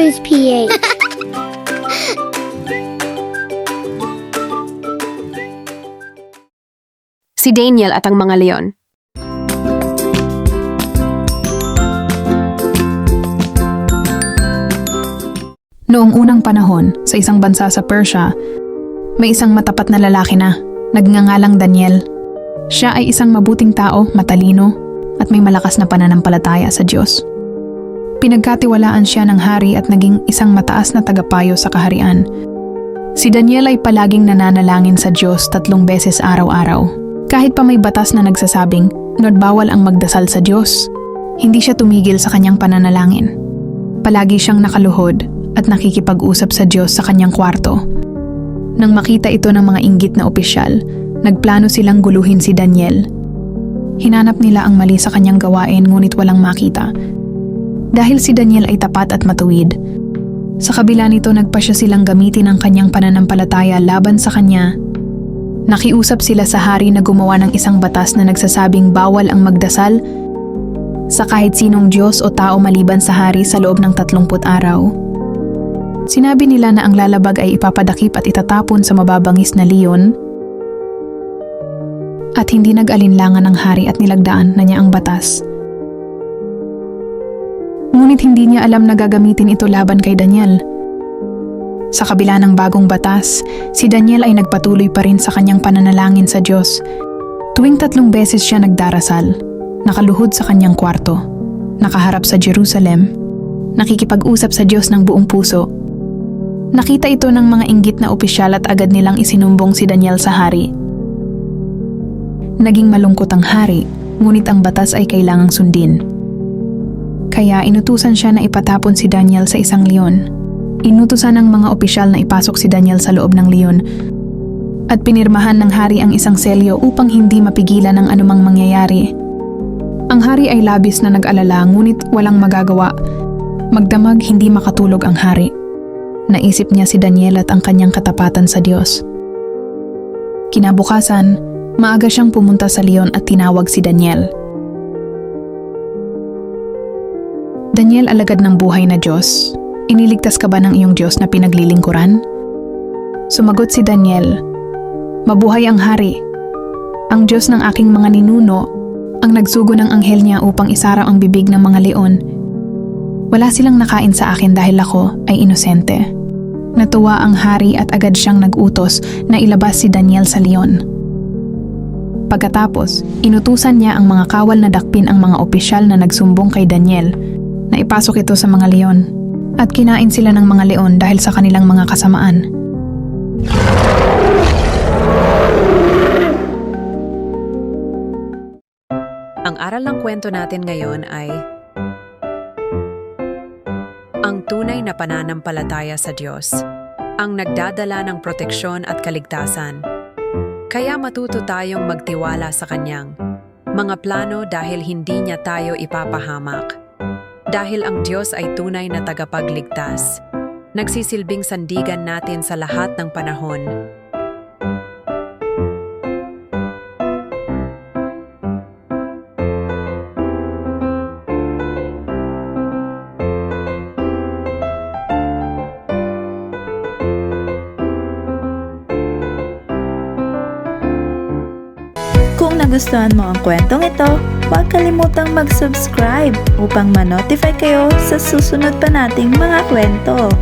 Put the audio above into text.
Toys PH. Si Daniel at ang mga leon. Noong unang panahon, sa isang bansa sa Persia, may isang matapat na lalaki na, nagngangalang Daniel. Siya ay isang mabuting tao, matalino, at may malakas na pananampalataya sa Diyos. Pinagkatiwalaan siya ng hari at naging isang mataas na tagapayo sa kaharian. Si Daniel ay palaging nananalangin sa Diyos tatlong beses araw-araw. Kahit pa may batas na nagsasabing, bawal ang magdasal sa Diyos, hindi siya tumigil sa kanyang pananalangin. Palagi siyang nakaluhod at nakikipag-usap sa Diyos sa kanyang kwarto. Nang makita ito ng mga inggit na opisyal, nagplano silang guluhin si Daniel. Hinanap nila ang mali sa kanyang gawain ngunit walang makita. Dahil si Daniel ay tapat at matuwid. Sa kabila nito nagpa siya silang gamitin ang kanyang pananampalataya laban sa kanya. Nakiusap sila sa hari na gumawa ng isang batas na nagsasabing bawal ang magdasal sa kahit sinong Diyos o tao maliban sa hari sa loob ng 30 araw. Sinabi nila na ang lalabag ay ipapadakip at itatapon sa mababangis na leon at hindi nag-alinlangan ng hari at nilagdaan na niya ang batas. Ngunit hindi niya alam na gagamitin ito laban kay Daniel. Sa kabila ng bagong batas, si Daniel ay nagpatuloy pa rin sa kanyang pananalangin sa Diyos. Tuwing tatlong beses siya nagdarasal, nakaluhod sa kanyang kwarto, nakaharap sa Jerusalem, nakikipag-usap sa Diyos ng buong puso. Nakita ito ng mga inggit na opisyal at agad nilang isinumbong si Daniel sa hari. Naging malungkot ang hari, ngunit ang batas ay kailangang sundin. Kaya inutusan siya na ipatapon si Daniel sa isang leon. Inutusan ng mga opisyal na ipasok si Daniel sa loob ng leon at pinirmahan ng hari ang isang selyo upang hindi mapigilan ang anumang mangyayari. Ang hari ay labis na nag-alala ngunit walang magagawa. Magdamag hindi makatulog ang hari. Naisip niya si Daniel at ang kanyang katapatan sa Diyos. Kinabukasan, maaga siyang pumunta sa leon at tinawag si Daniel. Daniel alagad ng buhay na Diyos, iniligtas ka ba ng iyong Diyos na pinaglilingkuran? Sumagot si Daniel, Mabuhay ang hari. Ang Diyos ng aking mga ninuno ang nagsugo ng anghel niya upang isara ang bibig ng mga leon. Wala silang nakain sa akin dahil ako ay inosente. Natuwa ang hari at agad siyang nagutos na ilabas si Daniel sa leon. Pagkatapos, inutusan niya ang mga kawal na dakpin ang mga opisyal na nagsumbong kay Daniel na ipasok ito sa mga leon at kinain sila ng mga leon dahil sa kanilang mga kasamaan. Ang aral ng kwento natin ngayon ay ang tunay na pananampalataya sa Diyos, ang nagdadala ng proteksyon at kaligtasan. Kaya matuto tayong magtiwala sa Kanyang mga plano dahil hindi niya tayo ipapahamak. Dahil ang Diyos ay tunay na tagapagligtas, nagsisilbing sandigan natin sa lahat ng panahon. Kung nagustuhan mo ang kwentong ito, huwag kalimutang mag-subscribe upang ma-notify kayo sa susunod pa nating mga kwento.